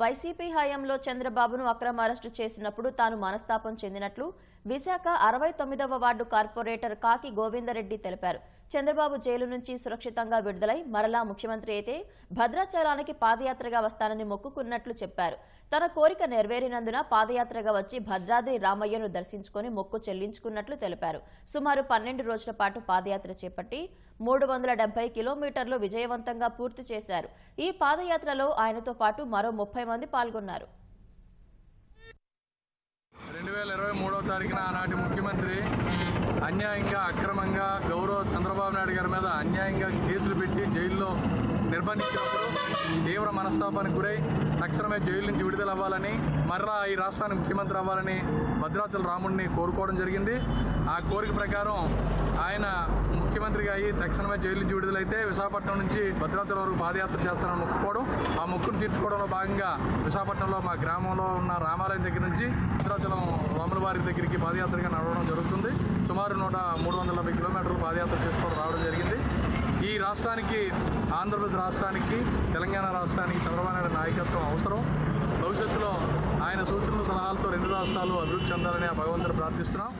YCP హయాంలో చంద్రబాబును అక్రమ అరెస్టు చేసినప్పుడు తాను మనస్తాపం చెందినట్లు విశాఖ అరవై తొమ్మిదవ వార్డు కార్పొరేటర్ కాకి గోవిందరెడ్డి తెలిపారు. చంద్రబాబు జైలు నుంచి సురక్షితంగా విడుదలై మరలా ముఖ్యమంత్రి అయితే భద్రాచలానికి పాదయాత్రగా వస్తానని మొక్కుకున్నట్లు చెప్పారు. తన కోరిక నెరవేరినందున పాదయాత్రగా వచ్చి భద్రాద్రి రామయ్యను దర్శించుకుని మొక్కు చెల్లించుకున్నట్లు తెలిపారు. సుమారు పన్నెండు రోజుల పాటు పాదయాత్ర చేపట్టి మూడు వందల డెబ్బై కిలోమీటర్లు విజయవంతంగా పూర్తి చేశారు. ఈ పాదయాత్రలో ఆయనతో పాటు మరో ముప్పై మంది పాల్గొన్నారు. రెండు వేల ఇరవై మూడవ తారీఖున ఆనాటి ముఖ్యమంత్రి అన్యాయంగా అక్రమంగా గారి మీద అన్యాయంగా కేసులు పెట్టి జైల్లో నిర్బంధించినప్పుడు తీవ్ర మనస్తాపానికి గురై తక్షణమే జైలు నుంచి విడుదల అవ్వాలని మరలా ఈ రాష్ట్రానికి ముఖ్యమంత్రి అవ్వాలని భద్రాచల రాముడిని కోరుకోవడం జరిగింది. ఆ కోరిక ప్రకారం ఆయన ముఖ్యమంత్రిగా అయ్యి తక్షణమే జైలు నుంచి విడుదలైతే విశాఖపట్నం నుంచి భద్రాచలం వరకు పాదయాత్ర చేస్తానని మొక్కుకోవడం ఆ మొక్కును తీర్చుకోవడంలో భాగంగా విశాఖపట్నంలో మా గ్రామంలో ఉన్న రామాలయం దగ్గర నుంచి భద్రాచలం రాముల వారి దగ్గరికి పాదయాత్రగా నడవడం జరుగుతుంది. సుమారు నూట మూడు వందల యాభై కిలోమీటర్లు పాదయాత్ర చేసుకోవడం ఈ రాష్ట్రానికి ఆంధ్రప్రదేశ్ రాష్ట్రానికి తెలంగాణ రాష్ట్రానికి చంద్రబాబు నాయుడు నాయకత్వం అవసరం. భవిష్యత్తులో ఆయన సూచనలు సలహాలతో రెండు రాష్ట్రాలు అభివృద్ధి చెందాలని ఆ భగవంతుని ప్రార్థిస్తున్నాం.